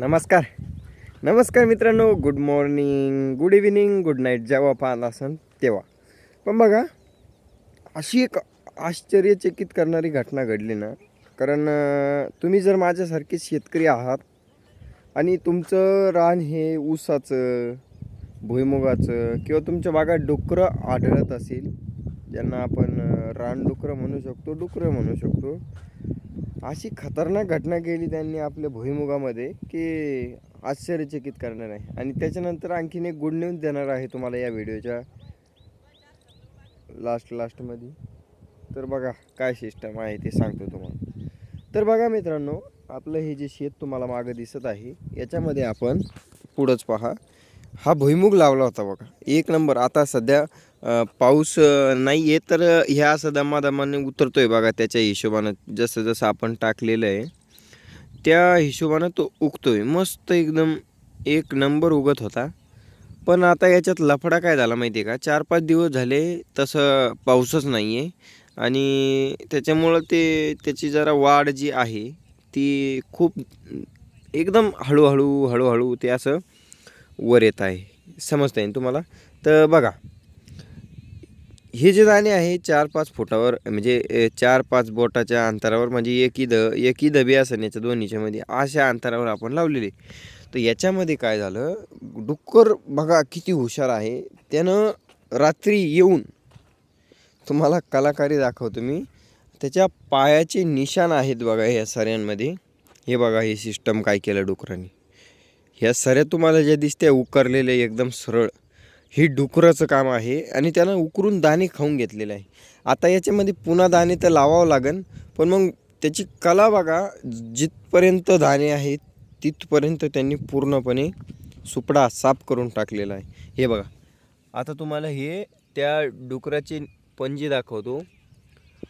नमस्कार. नमस्कार मित्रांनो good morning good evening good night जेव्हा पाहत असन तेव्हा. पण बघा अशी एक आश्चर्यचकित करणारी घटना घडली ना कारण तुम्ही जर माझ्यासारखे शेतकरी आहात आणि तुमचं रान हे ऊसाचं भुईमुगाचं किंवा तुमच्या बागात डुकरं आढळत असेल ज्यांना आपण रानडुकरं म्हणू शकतो डुकरं म्हणू शकतो अशी खतरनाक घटना केली त्यांनी आपल्या भुईमुगामध्ये की आश्चर्यचकित करणार आहे. आणि त्याच्यानंतर आणखीन एक गुड न्यूज देणार आहे तुम्हाला या व्हिडिओच्या लास्ट लास्टमध्ये तर बघा काय सिस्टम आहे ते सांगतो तुम्हाला. तर बघा मित्रांनो आपलं हे जे शेत तुम्हाला मागं दिसत आहे याच्यामध्ये आपण पुढंच पहा. हा भुईमुग लावला होता बघा. एक नंबर आता सध्या पाऊस नाही आहे तर ह्या असं दमादमाने उतरतो आहे बघा त्याच्या हिशोबानं. जसं जसं आपण टाकलेलं आहे त्या हिशोबानं तो उगतो आहे मस्त एकदम एक नंबर उगत होता. पण आता याच्यात लफडा काय झाला माहिती आहे का? चार पाच दिवस झाले तसं पाऊसच नाही आहे आणि त्याच्यामुळं ते त्याची जरा वाढ जी आहे ती खूप एकदम हळूहळू हळूहळू ते असं वर येत आहे. समजता येईल तुम्हाला? तर बघा हे जे दाणे आहे चार पाच फुटावर म्हणजे चार पाच बोटाच्या अंतरावर म्हणजे एकी द एकी दबी बी असेल याच्या दोन्हीच्या मध्ये अशा अंतरावर आपण लावलेले. तर याच्यामध्ये काय झालं डुक्कर बघा किती हुशार आहे. त्यानं रात्री येऊन तुम्हाला कलाकारी दाखवतो मी. त्याच्या पायाचे निशाण आहेत बघा ह्या सऱ्यांमध्ये. हे बघा हे सिस्टम काय केलं डुकरांनी. ह्या सऱ्या तुम्हाला ज्या दिसत्या उकरलेल्या एकदम सरळ. ही डुकराचं काम आहे आणि त्यानं उकरून दाणे खाऊन घेतलेले आहे. आता याच्यामध्ये पुन्हा दाणे तर लावावं लागेल पण मग त्याची कला बघा जिथपर्यंत दाणे आहेत तिथपर्यंत त्यांनी पूर्णपणे सुपडा साफ करून टाकलेला आहे. हे बघा. आता तुम्हाला हे त्या डुकराचे पंजे दाखवतो.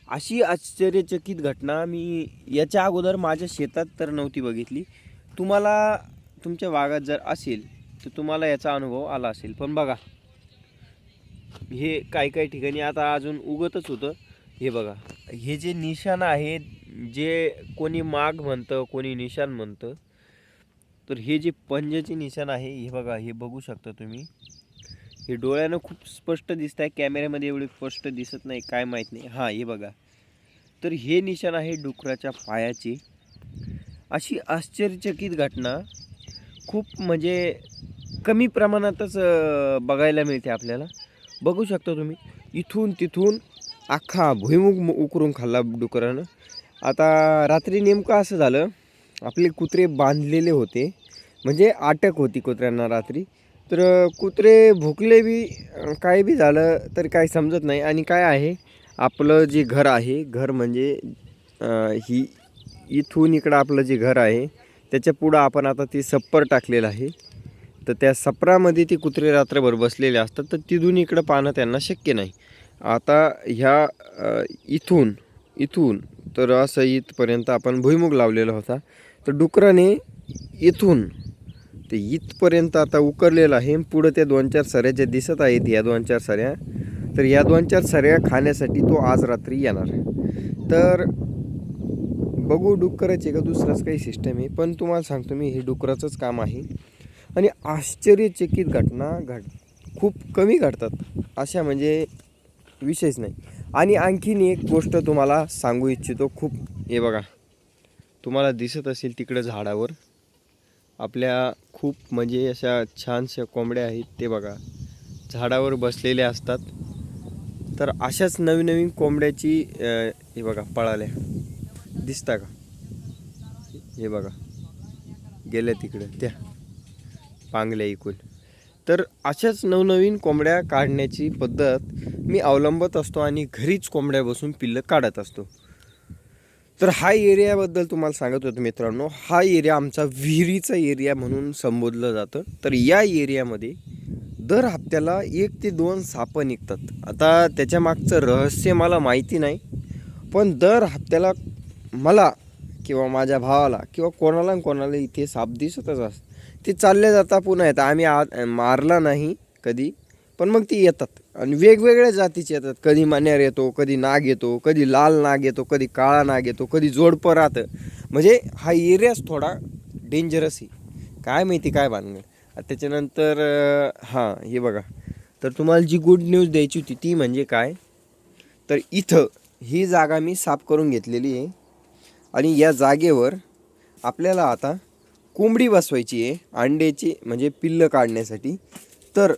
अशी आश्चर्यचकित घटना मी याच्या अगोदर माझ्या शेतात तर नव्हती बघितली. तुम्हाला तुमच्या वागात जर असेल तर तुम्हाला याचा अनुभव आला असेल. पण बघा हे काही काही ठिकाणी आता अजून उगतच होतं. हे बघा. हे जे निशाण आहे जे कोणी माग म्हणतं कोणी निशाण म्हणतं तर हे जे पंजाचे निशाण आहे हे बघा हे बघू शकता तुम्ही. हे डोळ्यानं खूप स्पष्ट दिसत आहे कॅमेऱ्यामध्ये एवढे स्पष्ट दिसत नाही काय माहीत नाही. हां हे बघा. तर हे निशाण आहे डुकराच्या पायाचे. अशी आश्चर्यचकित घटना. खूप म्हणजे कमी प्रमाणातच बघायला मिळते आपल्याला. बघू शकता तुम्ही इथून तिथून अख्खा भुईमुग उकरून खाल्ला डुकरानं. आता रात्री नेमकं असं झालं आपले कुत्रे बांधलेले होते म्हणजे अटक होती कुत्र्यांना रात्री. तर कुत्रे भुकले बी काय बी झालं तर काही समजत नाही. आणि काय आहे आपलं जे घर आहे घर म्हणजे ही इथून इकडं आपलं जे घर आहे त्याच्या पुढं आपण आता ते सप्पर टाकलेलं आहे. तर त्या सपरामध्ये ते कुत्रे रात्रभर बसलेले असतात तर तिथून इकडं पाहणं त्यांना शक्य नाही. आता ह्या इथून इथून तर असं इथपर्यंत आपण भुईमुग लावलेला होता. तर डुकराने इथून ते इथपर्यंत आता उकरलेलं आहे पुढं त्या दोन चार सऱ्या ज्या दिसत आहेत या दोन चार सऱ्या तर या दोन चार सऱ्या खाण्यासाठी तो आज रात्री येणार तर बघू डुक्कराची का दुसराच काही सिस्टम आहे पण तुम्हाला सांगतो मी हे डुकराचंच काम आहे. आणि आश्चर्यचकित घटना घड खूप कमी घडतात अशा म्हणजे विषयच नाही. आणि आणखीन एक गोष्ट तुम्हाला सांगू इच्छितो खूप हे बघा. तुम्हाला दिसत असेल तिकडं झाडावर. आपल्या खूप म्हणजे अशा छानशा कोंबड्या आहेत ते बघा. झाडावर बसलेल्या असतात. तर अशाच नवीन नवीन कोंबड्याची हे बघा पळाल्या. दिसता का? हे बघा. गेल्या तिकडं त्या. पांगल्या ऐकून तर अशाच नवनवीन कोंबड्या काढण्याची पद्धत मी अवलंबत असतो आणि घरीच कोंबड्या बसून पिल्लं काढत असतो. तर हा एरियाबद्दल तुम्हाला सांगत होतो मित्रांनो. हा एरिया आमचा विहिरीचा एरिया म्हणून संबोधलं जातं. तर या एरियामध्ये दर हप्त्याला एक ते दोन सापं निघतात. आता त्याच्या मागचं रहस्य मला माहिती नाही पण दर हप्त्याला मला किंवा माझ्या भावाला किंवा कोणाला कोणाला इथे साप दिसतच असतात. ते चालले जाता पुन्हा येतात. आम्ही आ मारला नाही कधी पण मग ती येतात. आणि वेगवेगळ्या जातीचे येतात. कधी मान्यार येतो कधी नाग येतो कधी लाल नाग येतो कधी काळा नाग येतो कधी जोडपं राहतं. म्हणजे हा एरियाच थोडा डेंजरस आहे. काय माहिती काय भानगड. त्याच्यानंतर हां हे बघा. तर तुम्हाला जी गुड न्यूज द्यायची होती ती म्हणजे काय? तर इथं ही जागा मी साफ करून घेतलेली आहे. आणि या जागेवर आपल्याला आता कोंबडी बसवायची आहे अंड्याची म्हणजे पिल्लं काढण्यासाठी. तर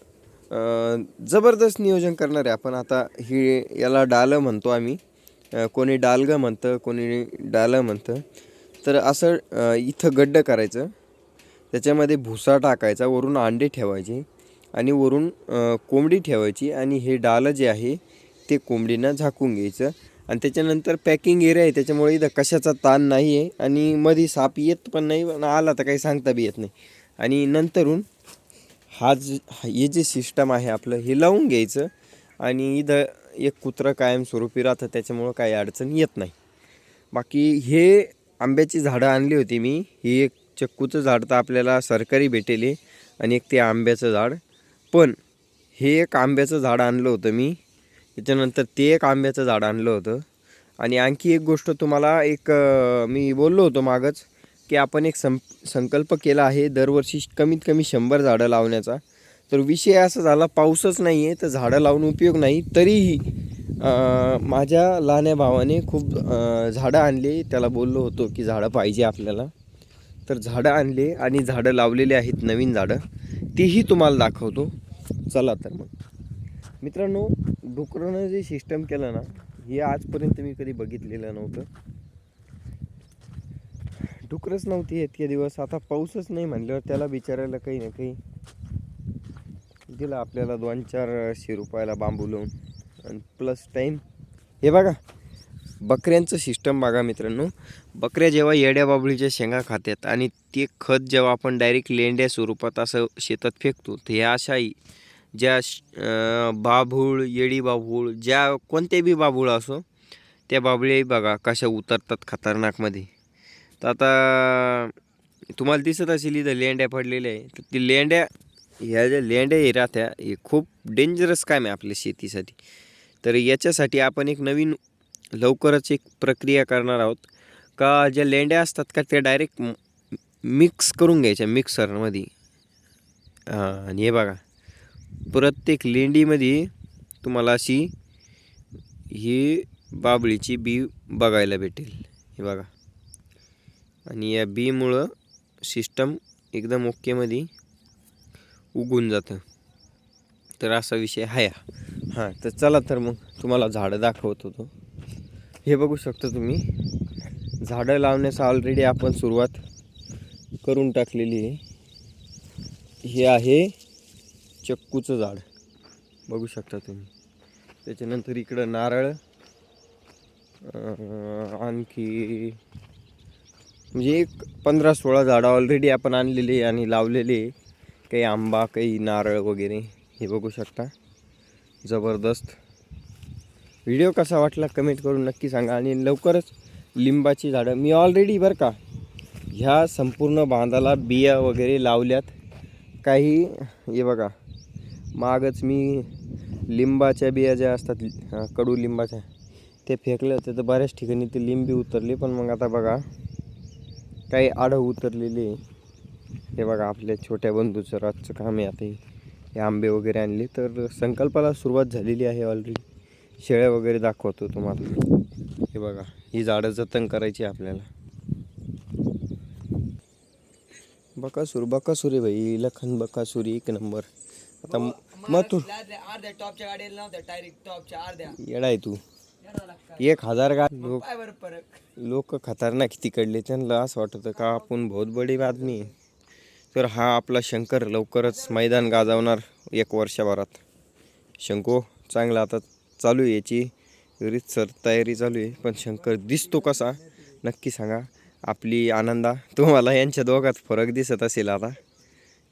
जबरदस्त नियोजन करणार आहे आपण. आता हे याला डालं म्हणतो आम्ही. कोणी डालगं म्हणतं कोणी डालं म्हणतं. तर असं इथं गड्डं करायचं. त्याच्यामध्ये भुसा टाकायचा वरून अंडे ठेवायचे आणि वरून कोंबडी ठेवायची आणि हे डालं जे आहे ते कोंबडीनं झाकून घ्यायचं. आणि त्याच्यानंतर पॅकिंग एरिया आहे त्याच्यामुळे इथं कशाचा ताण नाही आहे आणि मध्ये साप येत पण नाही पण आला तर काही सांगता बी येत नाही. आणि नंतरून हा ज हे जे सिस्टम आहे आपलं हे लावून घ्यायचं. आणि इथं एक कुत्रं कायमस्वरूपी राहतं त्याच्यामुळं काही अडचण येत नाही. बाकी हे आंब्याची झाडं आणली होती मी. ही एक चक्कूचं झाड तर आपल्याला सरकारी भेटेल आहे आणि एक ते आंब्याचं झाड. पण हे एक आंब्याचं झाड आणलं होतं मी. त्याच्यानंतर ते एक आंब्याचं झाड आणलं होतं. आणि आणखी एक गोष्ट तुम्हाला एक मी बोललो होतो मागच की आपण एक सं संकल्प केला आहे दरवर्षी कमीत कमी शंभर झाडं लावण्याचा. तर विषय असा झाला पाऊसच नाही आहे तर झाडं लावून उपयोग नाही. तरीही माझ्या लहान्या भावाने खूप झाडं आणली. त्याला बोललो होतो की झाडं पाहिजे आपल्याला. तर झाडं आणले आणि झाडं लावलेले आहेत नवीन झाडं. तेही तुम्हाला दाखवतो. चला तर मग. मित्रांनो डुकरानं जे सिस्टम केलं ना हे आजपर्यंत मी कधी बघितलेलं नव्हतं. डुकरच नव्हती इतके दिवस. आता पाऊसच नाही म्हणल्यावर त्याला बिचारायला काही ना काही दिलं आपल्याला दोन चारशे रुपयाला बांबू लावून. आणि प्लस टाईम हे बघा बकऱ्यांचं सिस्टम बघा मित्रांनो. बकऱ्या जेव्हा येड्या बाबळीच्या शेंगा खातात आणि ते खत जेव्हा आपण डायरेक्ट लेंड्या स्वरूपात असं शेतात फेकतो ते ह्या अशाही ज्या श- बाभूळ येडी बाभूळ ज्या कोणते बी बाभूळ असो त्या बाबळी बघा कशा उतरतात खतरनाकमध्ये. तर आता तुम्हाला दिसत असेल इथं लेंड्या पडलेल्या आहे. तर ती लेंड्या ह्या ज्या लेंड्या हे राहत्या हे खूप डेंजरस काम आहे आपल्या शेतीसाठी. तर याच्यासाठी आपण एक नवीन लवकरच एक प्रक्रिया करणार आहोत. का ज्या लेंड्या असतात का त्या डायरेक्ट मिक्स करून घ्यायच्या मिक्सरमध्ये हां आणि हे बघा. प्रत्येक लेंडीमध्ये तुम्हाला अशी ही बाबळीची बी बघायला भेटेल. हे बघा. आणि या बीमुळं सिस्टम एकदम ओकेमध्ये उगून जातं. तर असा विषय आहे हा. हां तर चला तर मग तुम्हाला झाडं दाखवत होतो. हे बघू शकता तुम्ही. झाडं लावण्यास ऑलरेडी आपण सुरुवात करून टाकलेली आहे. हे आहे चक्कूचं झाड. बघू शकता तुम्ही. त्याच्यानंतर इकडं नारळ आणखी म्हणजे एक पंधरा सोळा झाडं ऑलरेडी आपण आणलेली आणि लावलेली काही आंबा काही नारळ वगैरे हे बघू शकता. जबरदस्त. व्हिडिओ कसा वाटला कमेंट करून नक्की सांगा आणि लवकरच लिंबाची झाडं. मी ऑलरेडी बरं का ह्या संपूर्ण बांधाला बिया वगैरे लावल्यात. काही हे बघा मागच मी लिंबाच्या बिया ज्या असतात कडू लिंबाच्या ते फेकलं होतं. तर बऱ्याच ठिकाणी ते लिंबी उतरली. पण मग आता बघा काही आडं उतरलेली हे बघा आपल्या छोट्या बंधूचं रातचं काम आहे आता हे. आंबे वगैरे आणले. तर संकल्पाला सुरुवात झालेली आहे ऑलरेडी शेळ्या वगैरे दाखवतो तुम्हाला. हे बघा ही झाडं जतन करायची आपल्याला. बकासूर बकासूर आहे भाई लखन बकासूर एक नंबर. आता मग तू अर्ध्या टॉपच्या गाडीला नव्हत्या डायरेक्ट टॉपच्या अर्ध्या येडा आहे तू. एक हजार का लोक काय बरं फरक लोक खतरनाक तिकडले. त्यांना असं वाटतं का आपण बहुत बडी बातमी आहे. तर हा आपला शंकर लवकरच मैदान गाजवणार एक वर्षभरात. शंको चांगला आता चालू आहे याची. रीतसर तयारी चालू आहे. पण शंकर दिसतो कसा? नक्की सांगा. आपली आनंदा तुम्हाला यांच्या दोघात फरक दिसत असेल आता.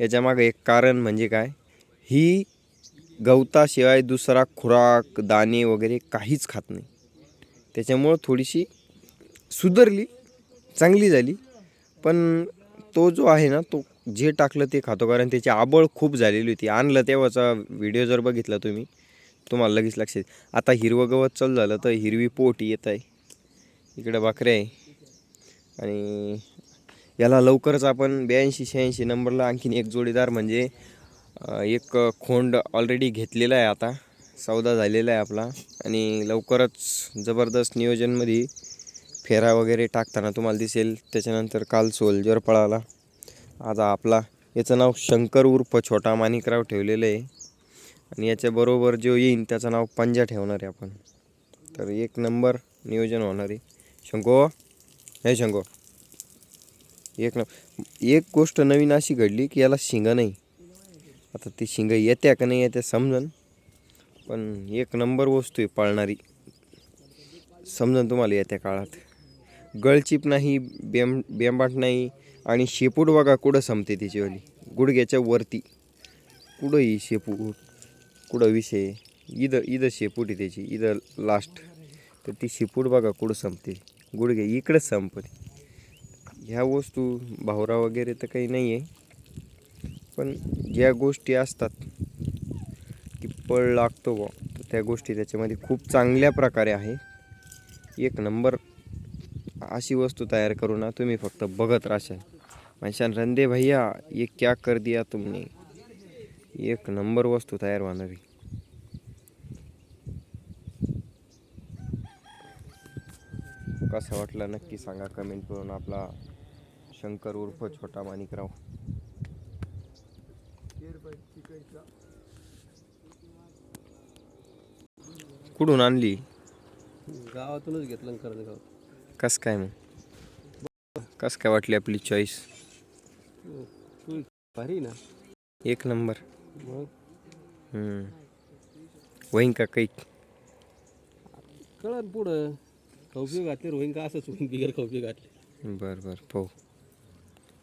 याच्यामागे एक कारण म्हणजे काय? ही गवताशिवाय दुसरा खुराक दाणे वगैरे काहीच खात नाही. त्याच्यामुळं थोडीशी सुधारली चांगली झाली. पण तो जो आहे ना तो जे टाकलं ते खातो. कारण त्याची आबळ खूप झालेली होती. आणलं तेव्हाचा व्हिडिओ जर बघितला तुम्ही तुम्हाला लगेच लक्षात आता हिरवं गवत चालू झालं तर हिरवी पोट येत आहे. इकडं भाकऱ्या आहे. आणि याला लवकरच आपण ब्याऐंशी शहाऐंशी नंबरला आणखीन एक जोडीदार म्हणजे एक खोंड ऑलरेडी घेतलेला आहे आता. सौदा झालेला आहे आपला. आणि लवकरच जबरदस्त नियोजनमध्ये फेरा वगैरे टाकताना तुम्हाला दिसेल. त्याच्यानंतर काल सोल्जर पळाला आज आपला. याचं नाव शंकर उर्फ छोटा माणिकराव ठेवलेलं आहे. आणि याच्याबरोबर जो येईन त्याचं नाव पंजा ठेवणार आहे आपण. तर एक नंबर नियोजन होणार आहे. शंको? हे शंको. एक न एक गोष्ट नवीन अशी घडली की याला शिंग नाही. आता ती शिंग येत्या का नाही येत्या समजन. पण एक नंबर वस्तू आहे पाळणारी. समजन तुम्हाला येत्या काळात. गळचीप नाही बेम बेंबाट नाही आणि शेपूट बघा कुठं संपते तिचीवाली गुडघ्याच्या वरती. कुठं ही शेपूट? कुठं विषय? इथं इथं शेपूट आहे त्याची. इथं लास्ट तर ती शेपूट बघा कुठं संपते. गुडघे इकडंच संपते. ह्या वस्तू भावरा वगैरे तर काही नाही आहे पण ज्या गोष्टी असतात की पळ लागतो बा तर त्या गोष्टी त्याच्यामध्ये खूप चांगल्या प्रकारे आहे. एक नंबर अशी वस्तू तयार करू ना तुम्ही फक्त बघत राहशाल म्हणशान रंदे भैया ये क्या कर दिया तुमने? एक नंबर वस्तू तयार होणारी कसा वाटला नक्की सांगा कमेंट करून आपला शंकर उर्फ छोटा माणिकराव. कुठून आणली? गावातूनच घेतलं कर्जगाव कस काय मग? कस काय वाटली आपली चॉईस भारी ना. एक नंबर. होईन का काही? कळन पुढं. खवपी घातले होईन का असंच होईन बिगर खवपी घातले. बर बर पाहू.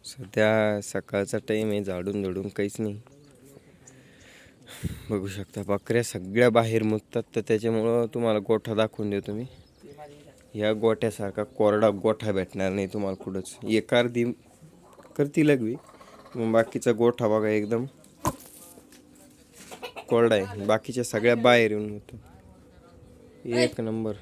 सध्या सकाळचा टाईम आहे झाडून झडून काहीच नाही. बघू शकता. बकऱ्या सगळ्या बाहेर मुततात तर त्याच्यामुळं तुम्हाला गोठा दाखवून देतो मी. ह्या गोठ्यासारखा कोरडा गोठा भेटणार नाही तुम्हाला कुठंच. एक अर्धी करती लगवी. मग बाकीचा गोठा बघा एकदम कोरडा आहे. बाकीच्या सगळ्या बाहेर येऊन होतो एक नंबर.